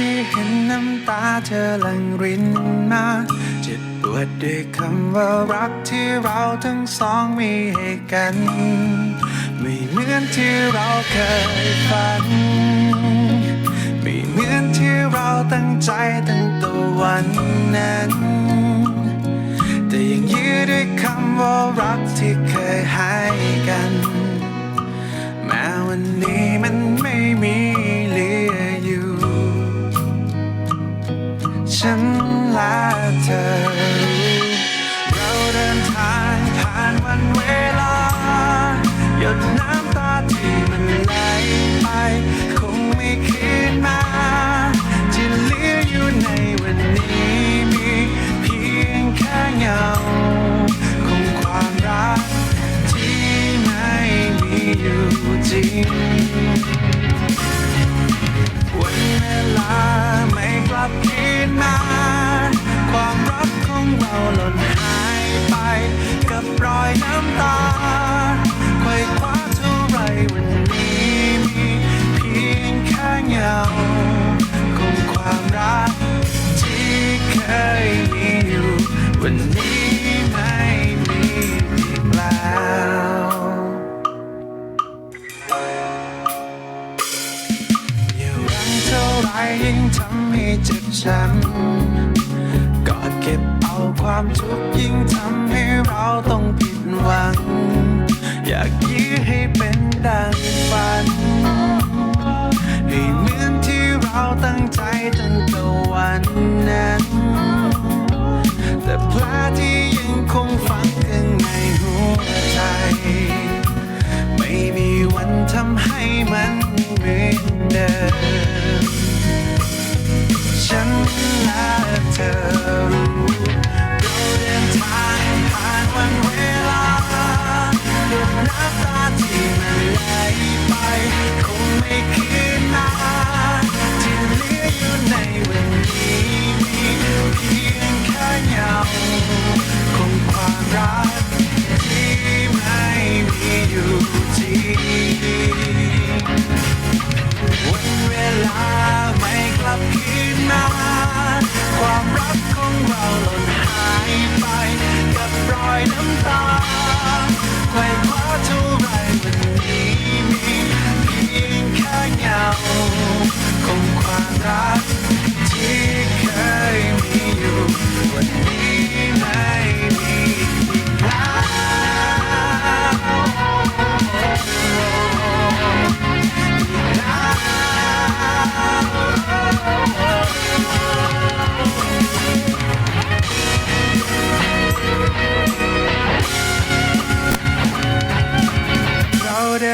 ที่เห็นน้ำตาเธอหลั่งรินมาเจ็บปวดด้วยคำว่ารักที่เราทั้งสองมีให้กัน ไม่เหมือนที่เราเคยฝัน ไม่เหมือนที่เราตั้งใจตั้งตัววันนั้น แต่ยังยื้อด้วยคำว่ารักที่เคยให้กัน แม้วันนี้มัน จริง วันเวลาไม่กลับคืนมา ความรักของเราหล่นหายไป กับรอยน้ำตาไขว่คว้าเท่าไรวันนี้มีเพียงแค่เงาของความรักที่เคยมีอยู่วันนี้ ยิ่งทำให้เจ็บช้ำกอดเก็บเอาความทุกข์ยิ่งทำให้เราต้องผิดหวัง อยากยื้อให้เป็นดังฝัน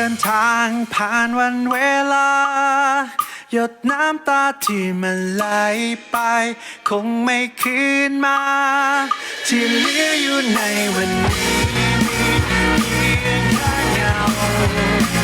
ดินทางผ่านวันเวลา หยดน้ำตาที่มันไหลไป คงไม่คืนมา ที่เหลืออยู่ในวันนี้มีเพียงแค่เงา